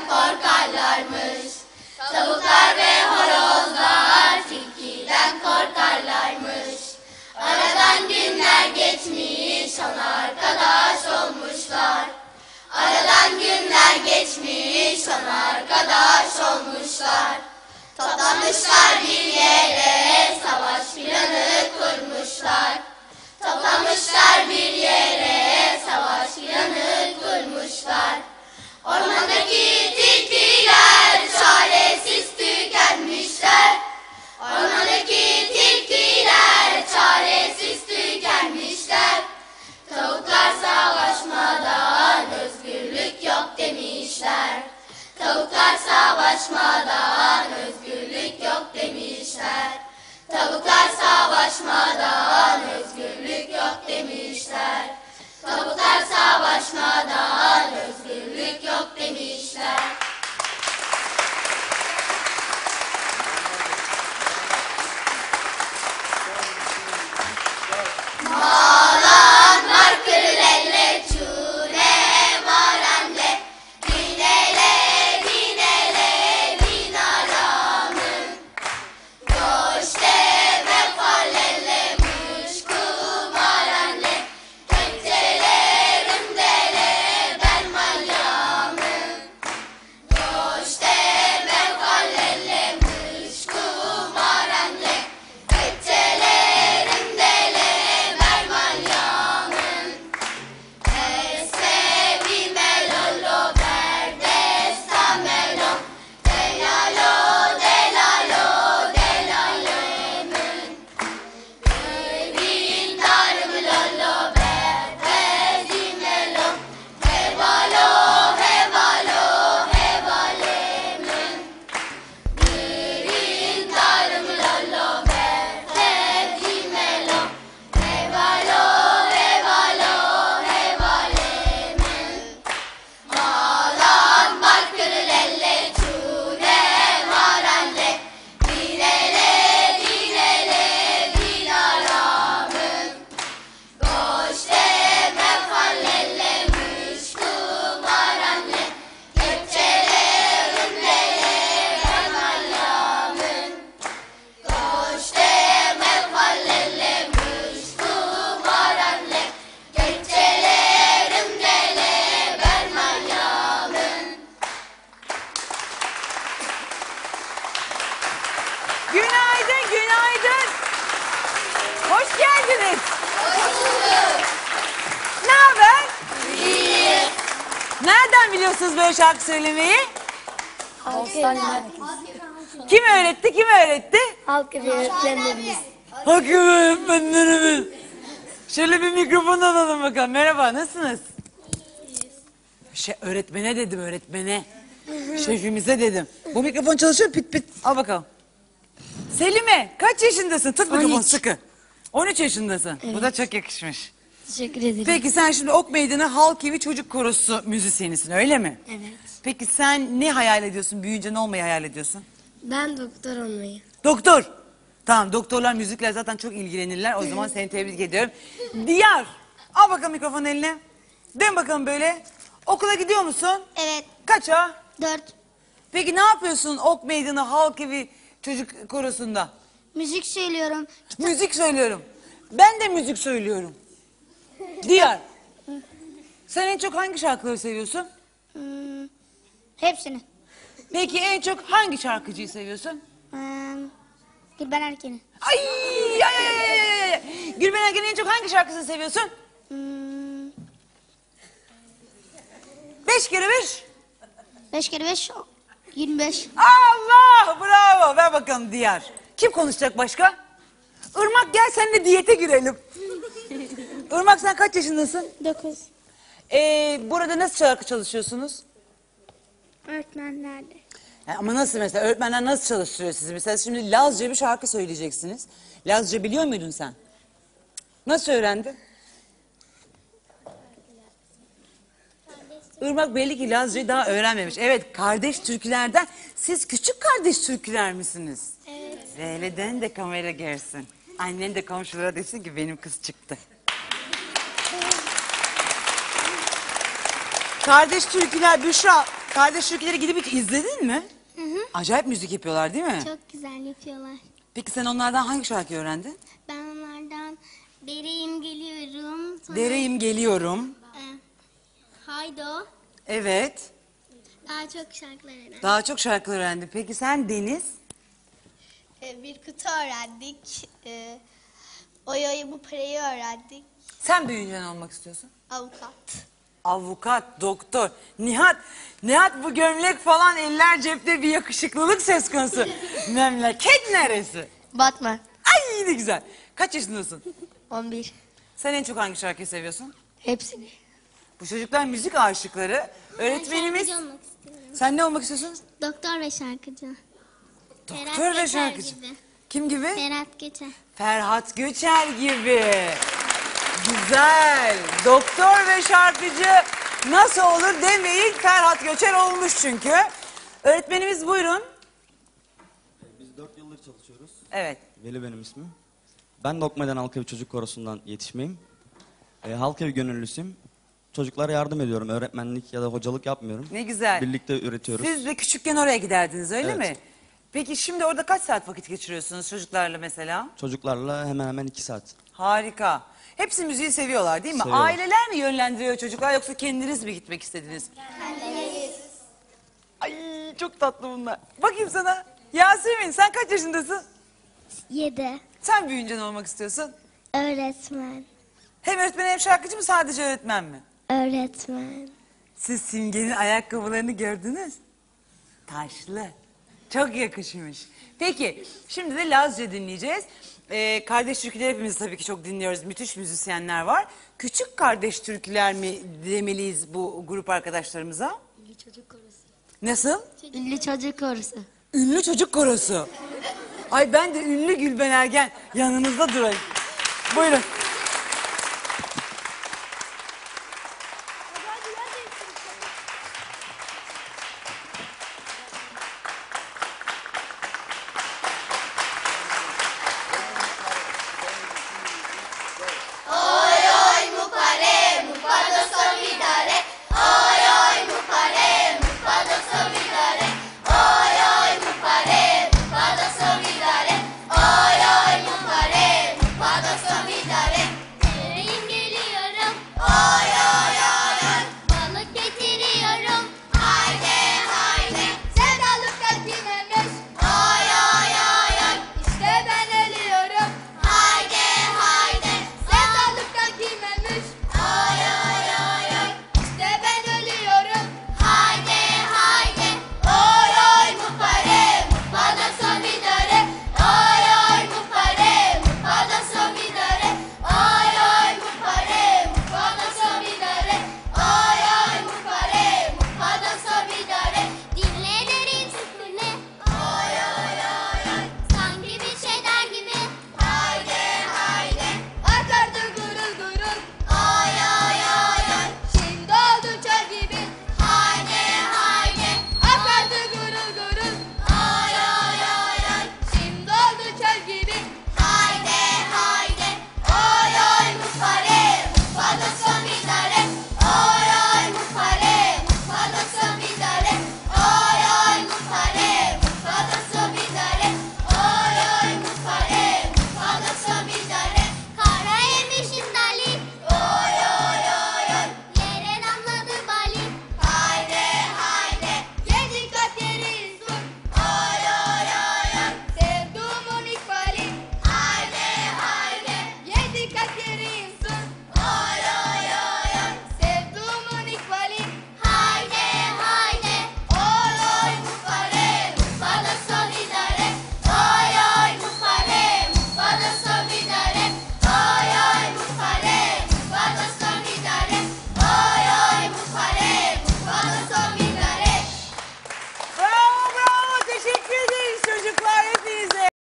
Tavuktan korkarlarmış. Tavuklar ve horozlar tilkiden korkarlarmış. Aradan günler geçmiş, on arkadaş olmuşlar. Aradan günler geçmiş, on arkadaş olmuşlar. Toplanmışlar bir Geldiniz. Ne haber? Nereden biliyorsunuz böyle şarkı söylemeyi? Halk Kim öğretti? Kim öğretti? Halk öğretmenlerimiz. Hakim öğretmenlerimiz. Şöyle bir mikrofon alalım bakalım. Merhaba, nasılsınız? Şey, öğretmene dedim, öğretmene. Şefimize dedim. Bu mikrofon çalışıyor, pit pit. Al bakalım. Selime, kaç yaşındasın? Tut mikrofonu 13. sıkı. 13 yaşındasın. Bu da çok yakışmış. Teşekkür ederim. Peki sen şimdi Ok Meydanı Halk Evi Çocuk Korosu müzisyenisin öyle mi? Evet. Peki sen ne hayal ediyorsun? Büyüyünce ne olmayı hayal ediyorsun? Ben doktor olmayı. Doktor. Tamam doktorlar müzikle zaten çok ilgilenirler. O zaman seni tebrik ediyorum. Diyar. Al bakalım mikrofonu eline. Dön bakalım böyle. Okula gidiyor musun? Evet. Kaça? Dört. Peki ne yapıyorsun Ok Meydanı Halk Evi Çocuk Korosu'nda? Müzik söylüyorum. Müzik söylüyorum. Ben de müzik söylüyorum. Diyar. Sen en çok hangi şarkıları seviyorsun? Hmm, hepsini. Peki en çok hangi şarkıcıyı seviyorsun? Hmm, Gülben Erken'i. Ay, ay, ay, ay, ay. Gülben Ergen'in en çok hangi şarkısını seviyorsun? Hmm, Beş kere beş. beş kere beş, yirmi beş. Allah bravo. Ver bakalım Diyar. Kim konuşacak başka? Irmak gel seninle diyete girelim. Irmak sen kaç yaşındasın? Dokuz. Ee, burada nasıl şarkı çalışıyorsunuz? Öğretmenlerde. Ya ama nasıl mesela öğretmenler nasıl çalıştırıyor sizi? Mesela şimdi Lazca bir şarkı söyleyeceksiniz. Lazca biliyor muydun sen? Nasıl öğrendin? Irmak belli ki Lazca'yı daha öğrenmemiş. Evet kardeş türkülerden siz küçük kardeş türküler misiniz? Evet. Leyle'den de kamera gelsin. Annen de komşulara desin ki benim kız çıktı. Kardeş türküler Büşra. Kardeş türküleri gidip hiç izledin mi? Hı hı. Acayip müzik yapıyorlar değil mi? Çok güzel yapıyorlar. Peki sen onlardan hangi şarkıyı öğrendin? Ben onlardan dereyim geliyorum. Sonra, Dereyim geliyorum. E, haydo. Evet. Daha çok şarkılar öğrendim. Daha çok şarkı öğrendin. Peki sen Deniz? E, bir kutu öğrendik. E, oy oy bu parayı öğrendik. Sen büyüyünce ne olmak istiyorsun? Avukat. Avukat, doktor. Nihat, Nihat bu gömlek falan eller cepte bir yakışıklılık söz konusu. Memleket neresi? Batman. Ay ne güzel. Kaç yaşındasın? 11. Sen en çok hangi şarkıyı seviyorsun? Hepsini. Bu çocuklar müzik aşıkları. Öğretmenimiz... Şarkıcı olmak istiyorum. Sen ne olmak istiyorsun? Doktor ve şarkıcı. Doktor Ferhat ve Göçer şarkıcı. gibi. Kim gibi? Ferhat Geçer. Ferhat Göçer gibi. Güzel. Doktor ve şarkıcı nasıl olur demeyin Ferhat Göçer olmuş çünkü. Öğretmenimiz buyurun. Biz 4 yıldır çalışıyoruz. Evet. Veli benim ismim. Ben de Okmeden Halk Evi Çocuk Korosu'ndan yetişmeyim. E, Halk Evi gönüllüsüyüm. Çocuklara yardım ediyorum. Öğretmenlik ya da hocalık yapmıyorum. Ne güzel. Birlikte üretiyoruz. Siz de küçükken oraya giderdiniz öyle Evet. mi? Peki şimdi orada kaç saat vakit geçiriyorsunuz çocuklarla mesela? Çocuklarla hemen hemen 2 saat. Harika. Hepsi müziği seviyorlar değil mi? Seviyorlar. Aileler mi yönlendiriyor çocuklar yoksa kendiniz mi gitmek istediniz? Ay çok tatlı bunlar. Bakayım sana. Yasemin sen kaç yaşındasın? Yedi. Sen büyüyünce ne olmak istiyorsun? Öğretmen. Hem öğretmen hem şarkıcı mı sadece öğretmen mi? Öğretmen. Siz Simge'nin ayakkabılarını gördünüz. Taşlı. Çok yakışmış. Peki şimdi de Lazca dinleyeceğiz. Ee, kardeş türküler hepimiz tabii ki çok dinliyoruz. Müthiş müzisyenler var. Küçük kardeş türküler mi demeliyiz bu grup arkadaşlarımıza? Ünlü çocuk korosu. Nasıl? Ünlü çocuk korosu. Ünlü çocuk korosu. Ay ben de ünlü Gülben Ergen yanınızda durayım. Buyurun.